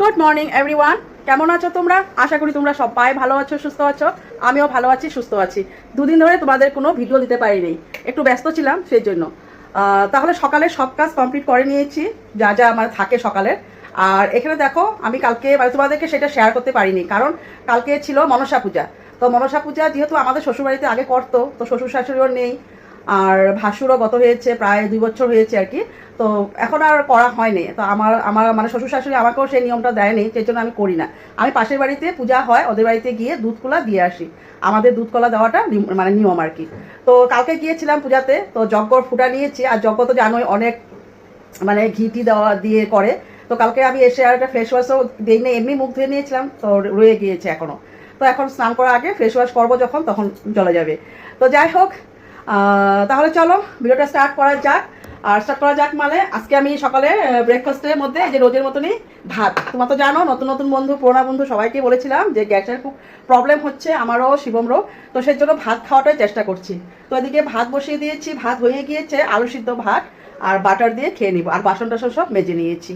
Good morning everyone কেমন আছো তোমরা? আশা করি তোমরা সবাই ভালো আছো, সুস্থ আছো। আমিও ভালো আছি, সুস্থ আছি। দুদিন ধরে তোমাদের কোনো ভিডিও দিতে পারিনি। একটু ব্যস্ত ছিলাম সেই জন্য তাহলে সকালে সব কাজ কমপ্লিট করে নিয়েছি। যা যা আমার থাকে সকালে আর এখানে দেখো, আমি কালকে মানে তোমাদেরকে সেটা শেয়ার করতে পারিনি। কারণ কালকে ছিল মনসা পূজা। তো মনসা পূজা যেহেতু আমাদের শ্বশুরবাড়িতে আগে করতো, তো শ্বশুর শাশুড়িও নেই। আর ভাসুরও গত হয়েছে, প্রায় দুই বছর হয়েছে আর কি। তো এখন আর করা হয়নি। তো আমার আমার মানে শ্বশুর শাশুড়ি আমাকেও সেই নিয়মটা দেয়নি, সেই জন্য আমি করি না। আমি পাশের বাড়িতে পূজা হয়, ওদের বাড়িতে গিয়ে দুধ কলা দিয়ে আসি। আমাদের দুধ কলা দেওয়াটা মানে নিয়ম আর কি। তো কালকে গিয়েছিলাম পূজাতে, তো যজ্ঞ ফুটা নিয়েছি, আর যজ্ঞ তো জানোই অনেক মানে ঘিটি দেওয়া দিয়ে করে। তো কালকে আমি এসে আর একটা ফেস ওয়াশও দিই না এমনি মুখ ধুয়ে নিয়েছিলাম, তো রয়ে গিয়েছে এখনও তো এখন স্নান করার আগে ফেস ওয়াশ করব যখন, তখন চলে যাবে। তো যাই হোক তাহলে চলো, ভিডিওটা স্টার্ট করা যাক। আর স্টার্ট করা যাক মানে আজকে আমি সকালে ব্রেকফাস্টের মধ্যে যে রোজের মতনই ভাত। তোমার তো জানো, নতুন নতুন বন্ধু, পুরোনো বন্ধু সবাইকে বলেছিলাম যে গ্যাসের খুব প্রবলেম হচ্ছে, আমারও শিবমরও তো সেই জন্য ভাত খাওয়াটাই চেষ্টা করছি। তো এদিকে ভাত বসিয়ে দিয়েছি, ভাত হয়ে গিয়েছে, আলু সিদ্ধ ভাত আর বাটার দিয়ে খেয়ে নিব। আর বাসন টাসন সব মেজে নিয়েছি।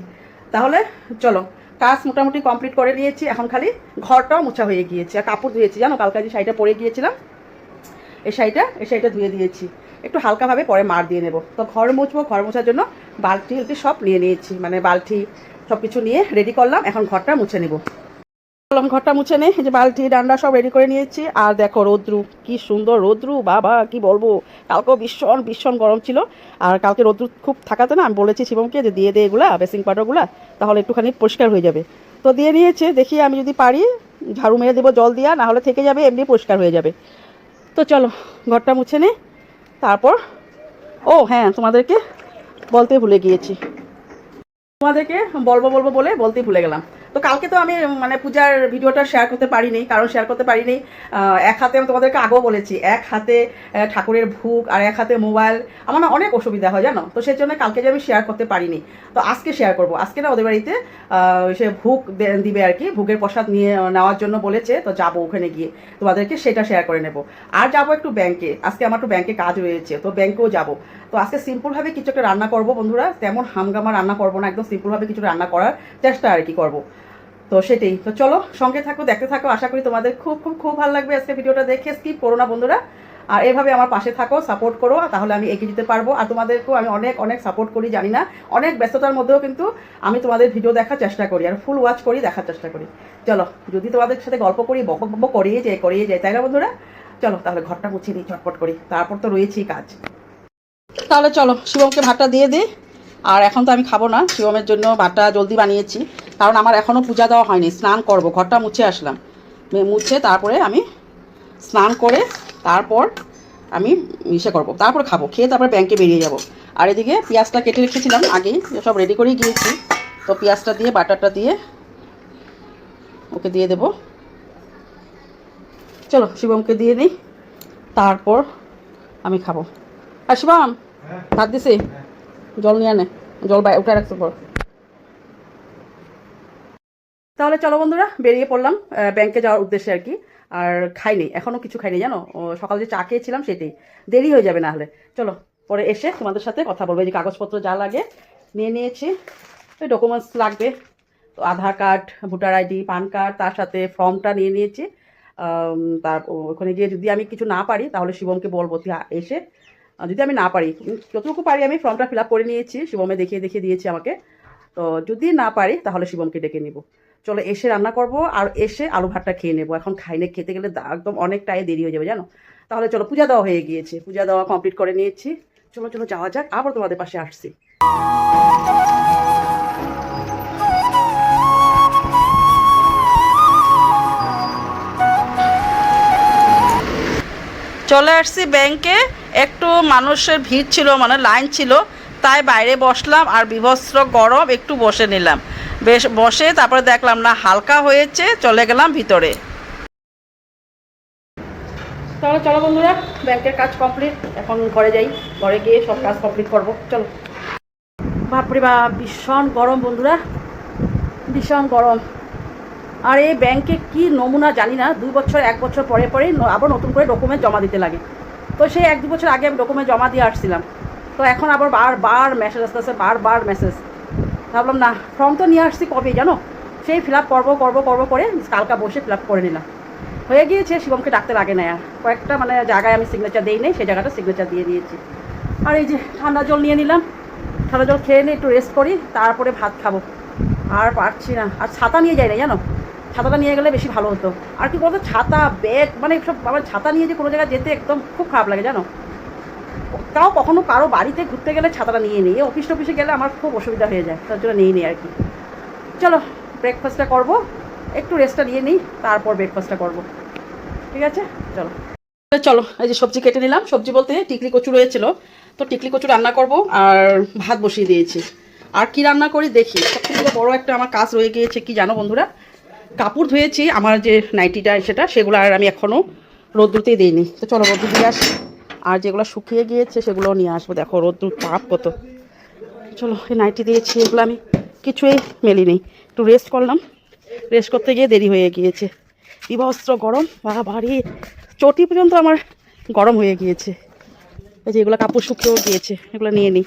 তাহলে চলো, কাজ মোটামুটি কমপ্লিট করে নিয়েছি। এখন খালি ঘরটাও মোছা হয়ে গিয়েছে, আর কাপড় ধুয়েছি। জানো, কালকে যে শাড়িটা পরে গিয়েছিলাম। এই শাড়িটা শাড়িটা ধুয়ে দিয়েছি। একটু হালকাভাবে পরে মার দিয়ে নেব। তো ঘর মুছবো, ঘর মোছার জন্য বালতি টালতি সব নিয়ে নিয়েছি। মানে বালতি সব কিছু নিয়ে রেডি করলাম, এখন ঘরটা মুছে নেব। ঘরটা মুছে নে, এই যে বালতি, ডান্ডা সব রেডি করে নিয়েছি। আর দেখো রোদ্রু, কি সুন্দর রোদ্রু, বাবা, কি বলব? কালকেও ভীষণ ভীষণ গরম ছিল। আর কালকে রোদ্রু খুব থাকাতে না, আমি বলেছি শিবমকে যে দিয়ে দে এগুলা, বেসিং পাউডারগুলা, তাহলে একটুখানি পরিষ্কার হয়ে যাবে। তো দিয়ে নিয়েছে দেখি আমি যদি পারি, ঝাড়ু মেরে দেবো জল দিয়া না হলে থেকে যাবে, এমনি পরিষ্কার হয়ে যাবে। তো চলো, ঘরটা মুছে নে। তারপর, ও হ্যাঁ তোমাদেরকে বলতে ভুলে গিয়েছি। তোমাদেরকে বলব বলব বলে বলতেই ভুলে গেলাম। তো কালকে তো আমি মানে পূজার ভিডিওটা শেয়ার করতে পারিনি, কারণ শেয়ার করতে পারিনি। এক হাতে আমি তোমাদেরকে আগেও বলেছি, এক হাতে ঠাকুরের ভুগ আর এক হাতে মোবাইল। আমার না অনেক অসুবিধা হয় জানো? তো সেই জন্য কালকে যে আমি শেয়ার করতে পারিনি। তো আজকে শেয়ার করব। আজকে না ওদের বাড়িতে সে দে- দিবে আর কি, ভুগের প্রসাদ নিয়ে নেওয়ার জন্য বলেছে। তো যাব ওখানে গিয়ে, তোমাদেরকে সেটা শেয়ার করে নেব। আর যাব একটু ব্যাংকে আজকে আমার একটু ব্যাংকে কাজ রয়েছে, তো ব্যাংকেও যাব। তো আজকে সিম্পলভাবে কিছু একটা রান্না করব বন্ধুরা। তেমন হামগামা রান্না করব না, একদম সিম্পলভাবে কিছু রান্না করার চেষ্টা আর কি করব। তো সেটাই। তো চলো, সঙ্গে থাকো, দেখতে থাকো। আশা করি তোমাদের খুব খুব খুব ভালো লাগবে আজকে ভিডিওটা দেখে। স্কিপ করো না বন্ধুরা। আর এভাবে আমার পাশে থাকো সাপোর্ট করো তাহলে আমি এগিয়ে যেতে পারব। আর তোমাদেরকেও আমি অনেক অনেক সাপোর্ট করি, জানি না। অনেক ব্যস্ততার মধ্যেও কিন্তু আমি তোমাদের ভিডিও দেখার চেষ্টা করি, আর ফুল ওয়াচ করি দেখার চেষ্টা করি। চলো, যদি তোমাদের সাথে গল্প করি, বক বক বক করিয়ে যাই করিয়ে যাই, তাই না বন্ধুরা? চলো, তাহলে ঘরটা মুছিয়ে দিই চটপট করি। তারপর তো রয়েছেই কাজ। তাহলে চলো শিবমকে ভাতটা দিয়ে দিই। আর এখন তো আমি খাব না শিবমের জন্য ভাতটা জলদি বানিয়েছি কারণ আমার এখনও পূজা দেওয়া হয়নি স্নান করব ঘরটা মুছে আসলাম। মুছে তারপরে আমি স্নান করে তারপর আমি ইসে করব তারপর খাব খেয়ে তারপরে ব্যাংকে বেরিয়ে যাব। আর এদিকে পেঁয়াজটা কেটে রেখেছিলাম আগেই সব রেডি করেই গিয়েছি তো পেঁয়াজটা দিয়ে বাটারটা দিয়ে ওকে দিয়ে দেব। চলো শিবমকে দিয়ে নিই তারপর আমি খাব। আর শিবম ভাত দিছি? জল নিয়ে আনে। জল বাই উঠে রাখতে পর তাহলে চলো বন্ধুরা, বেরিয়ে পড়লাম ব্যাংকে যাওয়ার উদ্দেশ্যে আর কি। আর খাইনি এখনও কিছু খাইনি, জানো? সকালে যে চা খেয়েছিলাম সেটাই। দেরি হয়ে যাবে না হলে। চলো, পরে এসে তোমাদের সাথে কথা বলব। যে কাগজপত্র যা লাগে নিয়ে নিয়েছি। ওই ডকুমেন্টস লাগবে। তো Aadhaar card, voter ID, PAN card, তার সাথে ফর্মটা নিয়ে নিয়েছি। তার ওখানে গিয়ে যদি আমি কিছু না পারি, তাহলে শিবমকে বলব। এসে যদি আমি না পারি যতটুকু পারি আমি ফর্মটা ফিল করে নিয়েছি শিবমে দেখিয়ে দেখিয়ে দিয়েছি আমাকে। তো যদি না পারি, তাহলে শিবমকে ডেকে নিব। চলো এসে রান্না করব, আর এসে আলু ভাতটা খেয়ে নেব। এখন খাইনে খেতে গেলে একদম অনেকটাই দেরি হয়ে যাবে, জানো? তাহলে চলো পূজা দেওয়া হয়ে গিয়েছে। পূজা দেওয়া কমপ্লিট করে নিয়েছি। চলো চলো যাওয়া যাক। আবার তোমাদের পাশে আসছি। চলে আসছি ব্যাংকে। একটু মানুষের ভিড় ছিল মানে লাইন ছিল, তাই বাইরে বসলাম আর বিভস্ত্র গরম, একটু বসে নিলাম। বেশ, বসে তারপরে দেখলাম না, হালকা হয়েছে, চলে গেলাম ভিতরে। তাহলে চলো বন্ধুরা, ব্যাংকের কাজ কমপ্লিট, এখন ঘরে যাই, ঘরে গিয়ে সব কাজ কমপ্লিট করব, চলো। বাপরে বা, ভীষণ গরম বন্ধুরা, ভীষণ গরম। আর এই ব্যাংকে কি নমুনা জানি না, দুই বছর, এক বছর পরে পরেই ন- আবার নতুন করে ডকুমেন্ট জমা দিতে লাগে। তো সেই এক দু বছর আগে আমি ডকুমেন্ট জমা দিয়ে আসছিলাম। তো এখন আবার বার বার মেসেজ আসতেছে, বার বার মেসেজ ভাবলাম, না ফর্ম তো নিয়ে আসছি কবে জানো? সেই ফিল আপ করব করব করব করে কালকা বসে ফিল আপ করে নিলাম। হয়ে গিয়েছে, শিবমকে ডাকতে লাগে না আর। কয়েকটা মানে জায়গায় আমি সিগনেচার দিই নেই, সেই জায়গাটা সিগনেচার দিয়ে দিয়েছি। আর এই যে ঠান্ডা জল নিয়ে নিলাম। ঠান্ডা জল খেয়ে নিয়ে একটু রেস্ট করি, তারপরে ভাত খাব। আর পারছি না। আর ছাতা নিয়ে যাই না জানো? ছাতাটা নিয়ে গেলে বেশি ভালো হতো। আর কি বলতো, ছাতা ব্যাগ মানে সব আমার ছাতা নিয়ে যে কোনো জায়গায় যেতে একদম খুব খারাপ লাগে, জানো? তাও কখনো কারও বাড়িতে ঘুরতে গেলে ছাতাটা নিয়ে নিই। অফিস টফিসে গেলে আমার খুব অসুবিধা হয়ে যায়, তার জন্য নিয়ে নিই আর কি। চলো ব্রেকফাস্টটা করব, একটু রেস্টটা নিয়ে নিই, তারপর ব্রেকফাস্টটা করব। ঠিক আছে? চলো। চলো, এই যে সবজি কেটে নিলাম। সবজি বলতে টিকলি কচু রয়েছিল। তো টিকলি কচু রান্না করব আর ভাত বসিয়ে দিয়েছি। আর কি রান্না করি দেখি। সবথেকে বড় একটা আমার কাজ রয়ে গিয়েছে, কি জানো বন্ধুরা? কাপড় ধুয়েছি, আমার যে নাইটিটা সেটা, সেগুলো আর আমি এখনও রোদ্দুরতেই দিইনি। তো চলো রোদ্দুর দিয়ে আসি। আর যেগুলো শুকিয়ে গিয়েছে, সেগুলো নিয়ে আসব। দেখো রোদ্দুর তাপ কত। চলো, এই নাইটি দিয়েছি, এগুলো আমি কিছুই মেলিনি। একটু রেস্ট করলাম। রেস্ট করতে গিয়ে দেরি হয়ে গিয়েছে। বিভস্ত্র গরম। বা ভারী। চটি পর্যন্ত আমার গরম হয়ে গিয়েছে। এই যে এগুলো কাপড় শুকিয়েও গিয়েছে, এগুলো নিয়ে নিই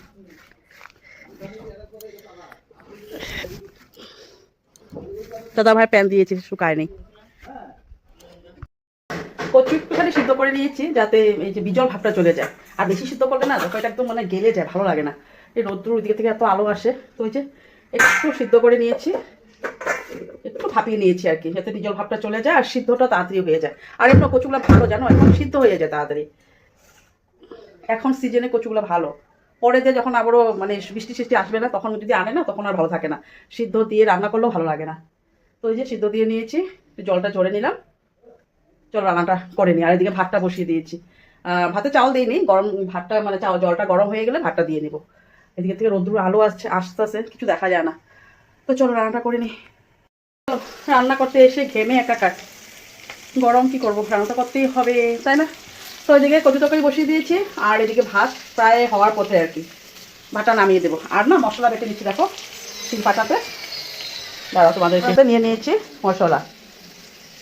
দাদা ভাই প্যান দিয়েছি শুকায়নি কচু একটুখানি সিদ্ধ করে নিয়েছি, যাতে এই যে বিজল ভাবটা চলে যায়। আর বেশি সিদ্ধ করলে না তরকারিটা একদম মানে গেলে যায়, ভালো লাগে না। এই রোদ্দুর ওইদিকে থেকে এত আলো আসে, তো ওই যে একটু সিদ্ধ করে নিয়েছি, একটু ভাপিয়ে নিয়েছি আর কি, যাতে বিজল ভাবটা চলে যায় আর সিদ্ধটা তাড়াতাড়ি হয়ে যায়। আর এমন কচুগুলো ভালো, জানো এখন সিদ্ধ হয়ে যায় তাড়াতাড়ি। এখন সিজনে কচুগুলো ভালো। পরে দিয়ে যখন আবারও মানে বৃষ্টি সৃষ্টি আসবে না, তখন যদি আনে না, তখন আর ভালো থাকে না। সিদ্ধ দিয়ে রান্না করলেও ভালো লাগে না। ওই যে সিদ্ধ দিয়ে নিয়েছি জলটা চড়ে নিলাম। চল রান্নাটা করে নিই আর এদিকে ভাতটা বসিয়ে দিয়েছি। ভাতে চাউল দিইনি গরম ভাতটা মানে চাউ জলটা গরম হয়ে গেলে ভাতটা দিয়ে নিব। এদিকে থেকে রোদ্দুর আলো আসছে আসতে আসতে কিছু দেখা যায় না। তো চলো রান্নাটা করে নিই। চলো, রান্না করতে এসে ঘেমে একা একাকার। গরম কি করব রান্নাটা করতেই হবে তাই না? তো এদিকে কচু তরকারি বসিয়ে দিয়েছি আর এদিকে ভাত প্রায় হওয়ার পথে আর কি। ভাতটা নামিয়ে দেবো। আর না মশলা বেটে নিচ্ছি দেখো তিন পাটাতে। দাঁড়াও তোমাদের সাথে নিয়ে নিয়েছি মশলা।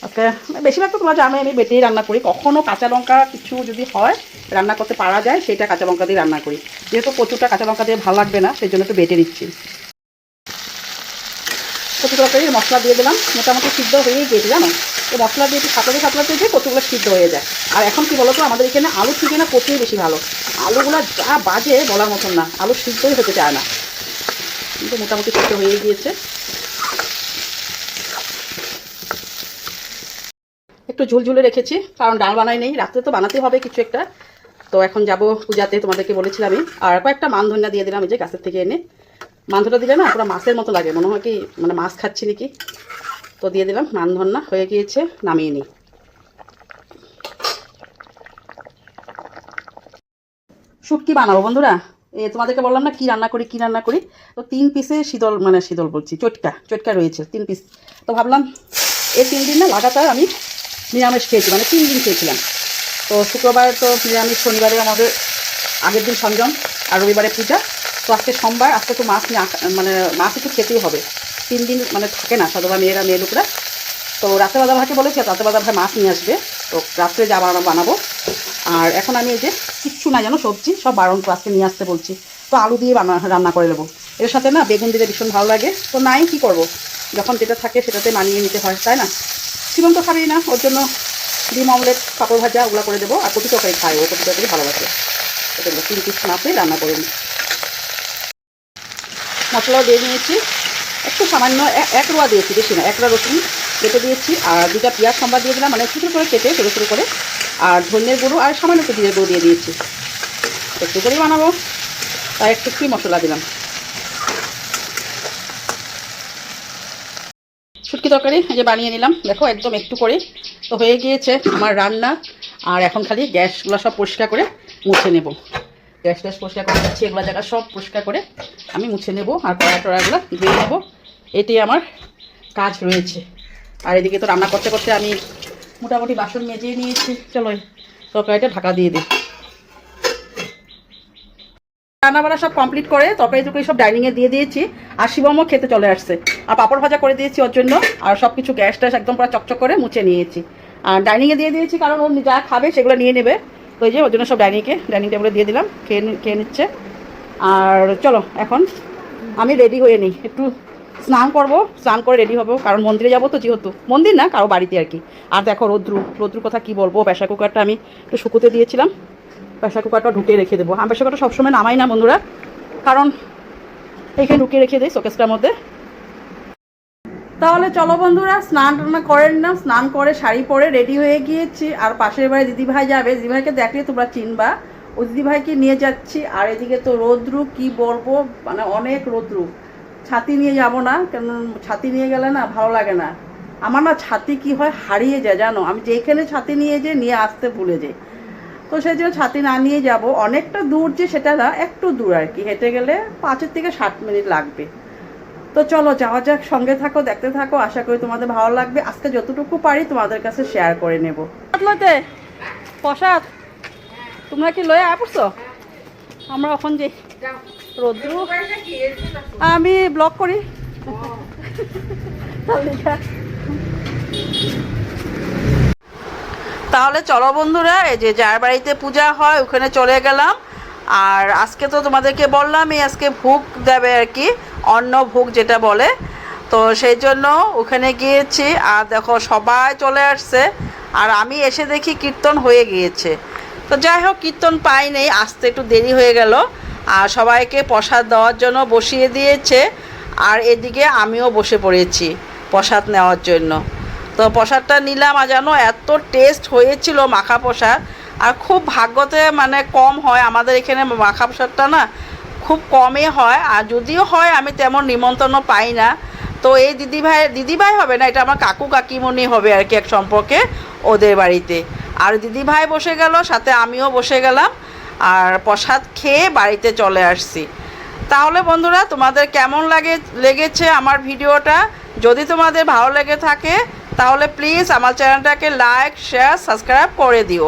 আজকে বেশিরভাগ তো তোমরা জানো আমি বেটেই রান্না করি। কখনও কাঁচা লঙ্কা কিছু যদি হয়, রান্না করতে পারা যায় সেটা কাঁচা লঙ্কা দিয়ে রান্না করি। যেহেতু কচুটা কাঁচা লঙ্কা দিয়ে ভালো লাগবে না, সেই জন্য একটু বেটে নিচ্ছি। কচু তরকারি, মশলা দিয়ে দিলাম। মোটামুটি সিদ্ধ হয়েই গিয়েছে জানো? তো মশলা দিয়ে একটু সাঁতলাতে সাঁতলাতে দিয়ে কচুগুলো সিদ্ধ হয়ে যায়। আর এখন কি বলতো, আমাদের এখানে আলু থেকে না কচুই বেশি ভালো। আলুগুলো যা বাজে বলার মতন না, আলু সিদ্ধই হতে চায় না। কিন্তু মোটামুটি সিদ্ধ হয়ে গিয়েছে। একটু ঝুলঝুলে রেখেছি, কারণ ডাল বানাই নেই, রাত্রে তো বানাতে হবে কিছু একটা। তো এখন যাব পূজাতে, তোমাদেরকে বলেছিলাম আমি। আর কয়েকটা মান ধনিয়া দিয়ে দিলাম যে গাছের থেকে এনে। মানধনটা দিলে না পুরো মাছের মতো লাগে, মনে হয় কি মানে মাছ খাচ্ছি নাকি? তো দিয়ে দিলাম মান ধন্না হয়ে গিয়েছে, নামিয়ে নিই। শুটকি বানাবো বন্ধুরা। এ, তোমাদেরকে বললাম না কি রান্না করি, কি রান্না করি? তো তিন পিসে শীতল মানে শীতল বলছি, চটকা চটকা রয়েছে, তিন পিস। তো ভাবলাম এই তিন দিন না, লাগাতার আমি নিরামিষ খেয়েছি মানে তিন দিন খেয়েছিলাম। তো শুক্রবার তো নিরামিষ শনিবারে আমাদের আগের দিন সংযম আর রবিবারে পূজা। তো আজকে সোমবার, আজকে তো মাছ মানে মাছ একটু খেতেই হবে। তিন দিন মানে থাকে না সদবা মেয়েরা, মেয়ে লোকরা। তো রাতে বাদা ভাইকে বলেছি রাতে বাদা ভাই মাছ নিয়ে আসবে। তো রাত্রে যা বানা- বানাবো। আর এখন আমি এই যে কিচ্ছু না জানো, সবজি সব বারণ আজকে নিয়ে আসতে বলছি। তো আলু দিয়ে বানা রান্না করে নেব। এর সাথে না বেগুন দিলে ভীষণ ভালো লাগে। তো নাই কি করব? যখন যেটা থাকে সেটাতে মানিয়ে নিতে হয়, তাই না? শিবম তো খাবেই না, ওর জন্য ডিম, অমলেট, পাপড় ভাজা ওগুলো করে দেবো। আর কচু তরকারি খায় ও কচু তরকারি ভালোবাসে। দেবো তিন পিস মাপে রান্না করে নিই। মশলাও দিয়ে নিয়েছি একটু সামান্য এক রোয়া দিয়েছি, বেশি না, এক রোয়া রসুন কেটে দিয়েছি। আর দুটা পেঁয়াজ সম্বাদ দিয়ে দিলাম মানে ছোটো করে কেটে, ছোটো ছোটো করে। আর ধনের গুঁড়ো আর সামান্য একটু জিরের গুঁড়ো দিয়ে দিয়েছি। একটু করেই বানাবো। তাই একটু মশলা দিলাম। শুটকি তরকারি, এই যে বানিয়ে নিলাম। দেখো, একদম একটু করে। তো হয়ে গিয়েছে আমার রান্না। আর এখন খালি গ্যাসগুলো সব পরিষ্কার করে মুছে নেব। গ্যাস ট্যাস পরিষ্কার করে যাচ্ছি এগুলো জায়গা সব পরিষ্কার করে আমি মুছে নেব আর কড়া টড়াগুলো ধুয়ে নেব। এটাই আমার কাজ রয়েছে। আর এদিকে তো রান্না করতে করতে আমি মোটামুটি বাসন মেজে নিয়েছি। চলো তরকারিটা ঢাকা দিয়ে দিই। রান্নাবাড়া সব কমপ্লিট করে তরকারি টরকারি সব ডাইনিংয়ে দিয়ে দিয়েছি আর শিবমও খেতে চলে আসছে। আর পাপড় ভাজা করে দিয়েছি ওর জন্য আর সব কিছু গ্যাস ট্যাস একদম পুরো চকচক করে মুছে নিয়েছি। আর ডাইনিংয়ে দিয়ে দিয়েছি কারণ ও যা খাবে সেগুলো নিয়ে নেবে। তো এই যে ওর জন্য সব ডাইনিংকে ডাইনিং টেবিলে দিয়ে দিলাম, খেয়ে খেয়ে নিচ্ছে। আর চলো, এখন আমি রেডি হয়ে নিই। একটু স্নান করব, স্নান করে রেডি হব, কারণ মন্দিরে যাব তো যেহেতু। মন্দির না, কারও বাড়িতে আর কি। আর দেখো রৌদ্রু, রৌদ্রুর কথা কি বলব প্রেশার কুকারটা আমি একটু শুকুতে দিয়েছিলাম। প্রেশার কুকারটা ঢুকে রেখে দেবো। আমি প্রেশার কুকারটা সবসময় নামাই না বন্ধুরা। কারণ এখানে ঢুকিয়ে রেখে দিই শোকেসটার মধ্যে। তাহলে চলো বন্ধুরা, স্নান টান্না করেন না, স্নান করে শাড়ি পরে রেডি হয়ে গিয়েছি। আর পাশের বাড়ি দিদিভাই যাবে। দিদিভাইকে দেখলে তোমরা চিনবা। ওই দিদিভাইকে নিয়ে যাচ্ছি। আর এদিকে তো রৌদ্রু, কি বলব? মানে অনেক রৌদ্রু। ছাতি নিয়ে যাব না, কেন ছাতি নিয়ে গেলে না ভালো লাগে না। আমার না ছাতি কি হয়, হারিয়ে যায়, জানো? আমি যেখানে ছাতি নিয়ে যাই, নিয়ে আসতে ভুলে যাই। তো সেই জন্য ছাতি না নিয়ে যাব অনেকটা দূর যে সেটা না একটু দূর আর কি। হেঁটে গেলে পাঁচের থেকে ষাট মিনিট লাগবে। তো চলো যাওয়া যাক সঙ্গে থাকো দেখতে থাকো। আশা করি তোমাদের ভালো লাগবে। আজকে যতটুকু পারি তোমাদের কাছে শেয়ার করে নেব। লইতে প্রসাদ তোমরা কি লয়ে আয় আমরা এখন যে রোদ্রু আমি ব্লগ করি। তাহলে চলো বন্ধুরা, এই যে যার বাড়িতে পূজা হয় ওখানে চলে গেলাম। আর আজকে তো তোমাদেরকে বললাম এই আজকে ভোগ দেবে আর কি, অন্ন ভোগ যেটা বলে। তো সেই জন্য ওখানে গিয়েছি, আর দেখো সবাই চলে আসছে, আর আমি এসে দেখি কীর্তন হয়ে গিয়েছে। তো যাই হোক, কীর্তন পাই নেই, আসতে একটু দেরি হয়ে গেল। আর সবাইকে প্রসাদ দেওয়ার জন্য বসিয়ে দিয়েছে, আর এদিকে আমিও বসে পড়েছি প্রসাদ নেওয়ার জন্য। তো প্রসাদটা নিলাম আর জানো, এত টেস্ট হয়েছিল মাখা প্রসাদ। আর খুব ভাগ্যতে মানে কম হয়, আমাদের এখানে মাখা প্রসাদটা না খুব কমই হয়। আর যদিও হয়, আমি তেমন নিমন্ত্রণও পাই না। তো এই দিদিভাই দিদিভাই হবে না, এটা আমার কাকু কাকিমণি হবে আর কি এক সম্পর্কে ওদের বাড়িতে। আর দিদিভাই বসে গেল, সাথে আমিও বসে গেলাম আর প্রসাদ খেয়ে বাড়িতে চলে আসছি। তাহলে বন্ধুরা, তোমাদের কেমন লাগে, লেগেছে আমার ভিডিওটা? যদি তোমাদের ভালো লেগে থাকে তাহলে প্লিজ আমার চ্যানেলটাকে লাইক শেয়ার সাবস্ক্রাইব করে দিও।